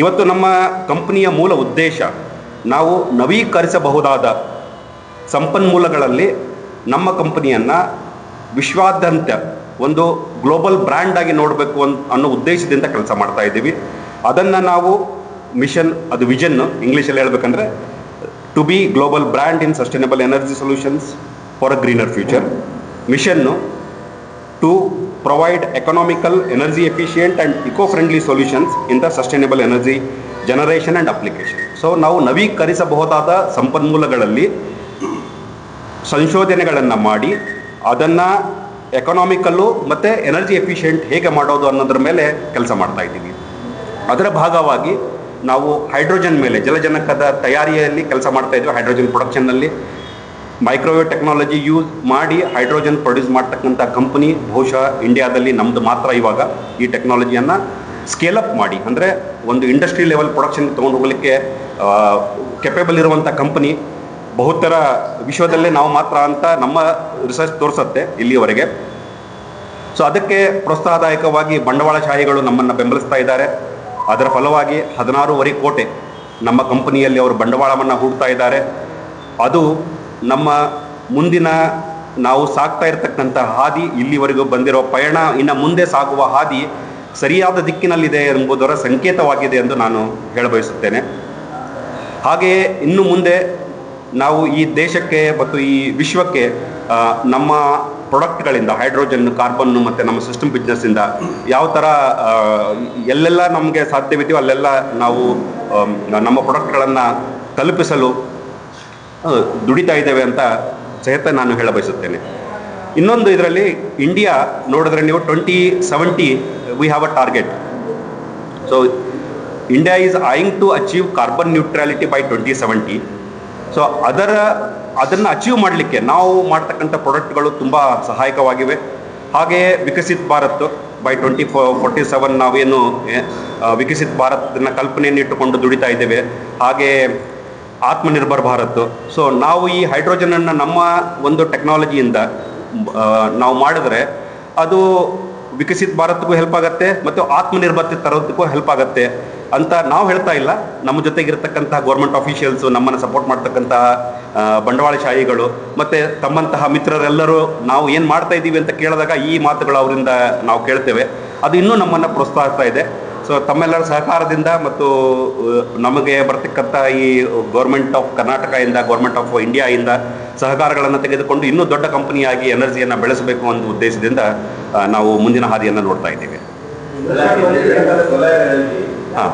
ಇವತ್ತು ನಮ್ಮ ಕಂಪನಿಯ ಮೂಲ ಉದ್ದೇಶ ನಾವು ನವೀಕರಿಸಬಹುದಾದ ಸಂಪನ್ಮೂಲಗಳಲ್ಲಿ ನಮ್ಮ ಕಂಪನಿಯನ್ನು ವಿಶ್ವಾದ್ಯಂತ ಒಂದು ಗ್ಲೋಬಲ್ ಬ್ರ್ಯಾಂಡ್ ಆಗಿ ನೋಡಬೇಕು ಅನ್, ಅನ್ನೋ ಉದ್ದೇಶದಿಂದ ಕೆಲಸ ಮಾಡ್ತಾ ಇದ್ದೀವಿ. ಅದನ್ನು ನಾವು ಮಿಷನ್, ಅದು ವಿಷನ್ ಇಂಗ್ಲೀಷಲ್ಲಿ ಹೇಳ್ಬೇಕಂದ್ರೆ to be global brand in sustainable energy solutions for a greener future machine to economical energy efficient and eco friendly solutions in the sustainable energy generation and application so ನಾವು ನವೀಕರಿಸಬಹುದಾದ ಸಂಪನ್ಮೂಲಗಳಲ್ಲಿ ಸಂಶೋಧನೆಗಳನ್ನು ಮಾಡಿ, ಅದನ್ನು ಎಕನಾಮಿಕಲ್ಲು ಮತ್ತು energy efficient ಹೇಗೆ ಮಾಡೋದು ಅನ್ನೋದ್ರ ಮೇಲೆ ಕೆಲಸ ಮಾಡ್ತಾ ಇದ್ದೀವಿ. ಅದರ ಭಾಗವಾಗಿ ನಾವು ಹೈಡ್ರೋಜನ್ ಮೇಲೆ ಜಲಜನಕದ ತಯಾರಿಯಲ್ಲಿ ಕೆಲಸ ಮಾಡ್ತಾ ಇದ್ವಿ, ಹೈಡ್ರೋಜನ್ ಪ್ರೊಡಕ್ಷನ್ನಲ್ಲಿ ಮೈಕ್ರೋವೇವ್ ಟೆಕ್ನಾಲಜಿ ಯೂಸ್ ಮಾಡಿ ಹೈಡ್ರೋಜನ್ ಪ್ರೊಡ್ಯೂಸ್ ಮಾಡ್ತಕ್ಕಂಥ ಕಂಪನಿ ಬಹುಶಃ ಇಂಡಿಯಾದಲ್ಲಿ ನಮ್ಮದು ಮಾತ್ರ ಇವಾಗ ಈ ಟೆಕ್ನಾಲಜಿಯನ್ನು ಸ್ಕೇಲ್ ಅಪ್ ಮಾಡಿ. ಅಂದರೆ ಒಂದು ಇಂಡಸ್ಟ್ರಿ ಲೆವೆಲ್ ಪ್ರೊಡಕ್ಷನ್ ತೊಗೊಂಡು ಹೋಗಲಿಕ್ಕೆ ಕೆಪೇಬಲ್ ಇರುವಂಥ ಕಂಪನಿ ಬಹುತರ ವಿಶ್ವದಲ್ಲೇ ನಾವು ಮಾತ್ರ ಅಂತ ನಮ್ಮ ರಿಸರ್ಚ್ ತೋರಿಸುತ್ತೆ ಇಲ್ಲಿಯವರೆಗೆ. ಸೊ ಅದಕ್ಕೆ ಪ್ರೋತ್ಸಾಹದಾಯಕವಾಗಿ ಬಂಡವಾಳಶಾಹಿಗಳು ನಮ್ಮನ್ನು ಬೆಂಬಲಿಸ್ತಾ ಇದ್ದಾರೆ. ಅದರ ಫಲವಾಗಿ ಹದಿನಾರೂವರೆ ಕೋಟೆ ನಮ್ಮ ಕಂಪನಿಯಲ್ಲಿ ಅವರು ಬಂಡವಾಳವನ್ನು ಹೂಡ್ತಾ ಇದ್ದಾರೆ. ಅದು ನಮ್ಮ ಮುಂದಿನ ನಾವು ಸಾಗ್ತಾ ಇರತಕ್ಕಂಥ ಹಾದಿ ಇಲ್ಲಿವರೆಗೂ ಬಂದಿರೋ ಪಯಣ, ಇನ್ನು ಮುಂದೆ ಸಾಗುವ ಹಾದಿ ಸರಿಯಾದ ದಿಕ್ಕಿನಲ್ಲಿದೆ ಎಂಬುದರ ಸಂಕೇತವಾಗಿದೆ ಎಂದು ನಾನು ಹೇಳಬಯಸುತ್ತೇನೆ. ಹಾಗೆಯೇ ಇನ್ನು ಮುಂದೆ ನಾವು ಈ ದೇಶಕ್ಕೆ ಮತ್ತು ಈ ವಿಶ್ವಕ್ಕೆ ನಮ್ಮ ಪ್ರೊಡಕ್ಟ್ಗಳಿಂದ ಹೈಡ್ರೋಜನ್ ಕಾರ್ಬನ್ನು ಮತ್ತು ನಮ್ಮ ಸಿಸ್ಟಮ್ ಬಿಸ್ನೆಸ್ಸಿಂದ ಯಾವ ಥರ ಎಲ್ಲೆಲ್ಲ ನಮಗೆ ಸಾಧ್ಯವಿದೆಯೋ ಅಲ್ಲೆಲ್ಲ ನಾವು ನಮ್ಮ ಪ್ರೊಡಕ್ಟ್ಗಳನ್ನು ತಲುಪಿಸಲು ದುಡಿತಾ ಇದ್ದೇವೆ ಅಂತ ಸಹಿತ ನಾನು ಹೇಳ ಬಯಸುತ್ತೇನೆ ಇನ್ನೊಂದು ಇದರಲ್ಲಿ ಇಂಡಿಯಾ ನೋಡಿದ್ರೆ ನೀವು twenty seventy we have a target so India is aiming to achieve carbon neutrality by twenty seventy so ಅದರ, ಅದನ್ನು ಅಚೀವ್ ಮಾಡಲಿಕ್ಕೆ ನಾವು ಮಾಡ್ತಕ್ಕಂಥ ಪ್ರಾಡಕ್ಟ್ಗಳು ತುಂಬ ಸಹಾಯಕವಾಗಿವೆ. ಹಾಗೆಯೇ ವಿಕಸಿತ್ ಭಾರತ್ ಬೈ ಟ್ವೆಂಟಿ ಫೋ ಫೋರ್ಟಿ ಸೆವೆನ್ ನಾವೇನು ವಿಕಸಿತ್ ಭಾರತನ ಕಲ್ಪನೆಯನ್ನು ಇಟ್ಟುಕೊಂಡು ದುಡಿತಾ ಇದ್ದೇವೆ. ಹಾಗೆ ಆತ್ಮನಿರ್ಭರ್ ಭಾರತ್. ಸೊ ನಾವು ಈ ಹೈಡ್ರೋಜನನ್ನು ನಮ್ಮ ಒಂದು ಟೆಕ್ನಾಲಜಿಯಿಂದ ನಾವು ಮಾಡಿದ್ರೆ ಅದು ವಿಕಸಿತ ಭಾರತಕ್ಕೂ ಹೆಲ್ಪ್ ಆಗುತ್ತೆ ಮತ್ತು ಆತ್ಮನಿರ್ಭರತೆ ತರೋದಕ್ಕೂ ಹೆಲ್ಪ್ ಆಗುತ್ತೆ ಅಂತ ನಾವು ಹೇಳ್ತಾ ಇಲ್ಲ. ನಮ್ಮ ಜೊತೆಗಿರ್ತಕ್ಕಂತಹ ಗೌರ್ಮೆಂಟ್ ಆಫೀಷಿಯಲ್ಸು ನಮ್ಮನ್ನು ಸಪೋರ್ಟ್ ಮಾಡ್ತಕ್ಕಂತಹ ಬಂಡವಾಳಶಾಹಿಗಳು ಮತ್ತು ತಮ್ಮಂತಹ ಮಿತ್ರರೆಲ್ಲರೂ ನಾವು ಏನು ಮಾಡ್ತಾ ಇದ್ದೀವಿ ಅಂತ ಕೇಳಿದಾಗ ಈ ಮಾತುಗಳು ಅವರಿಂದ ನಾವು ಕೇಳ್ತೇವೆ. ಅದು ಇನ್ನೂ ನಮ್ಮನ್ನು ಪ್ರೋತ್ಸಾಹಿಸ್ತಾ ಇದೆ. ಸೊ ತಮ್ಮೆಲ್ಲರ ಸಹಕಾರದಿಂದ ಮತ್ತು ನಮಗೆ ಬರ್ತಕ್ಕಂಥ ಈ ಗೌರ್ಮೆಂಟ್ ಆಫ್ ಕರ್ನಾಟಕ ಇಂದ ಗೌರ್ಮೆಂಟ್ ಆಫ್ ಇಂಡಿಯಾ ಇಂದ ಸಹಕಾರಗಳನ್ನು ತೆಗೆದುಕೊಂಡು ಇನ್ನೂ ದೊಡ್ಡ ಕಂಪನಿಯಾಗಿ ಎನರ್ಜಿಯನ್ನು ಬೆಳೆಸಬೇಕು ಅನ್ನೋ ಉದ್ದೇಶದಿಂದ ನಾವು ಮುಂದಿನ ಹಾದಿಯನ್ನು ನೋಡ್ತಾ ಇದ್ದೇವೆ. ಹಾಂ.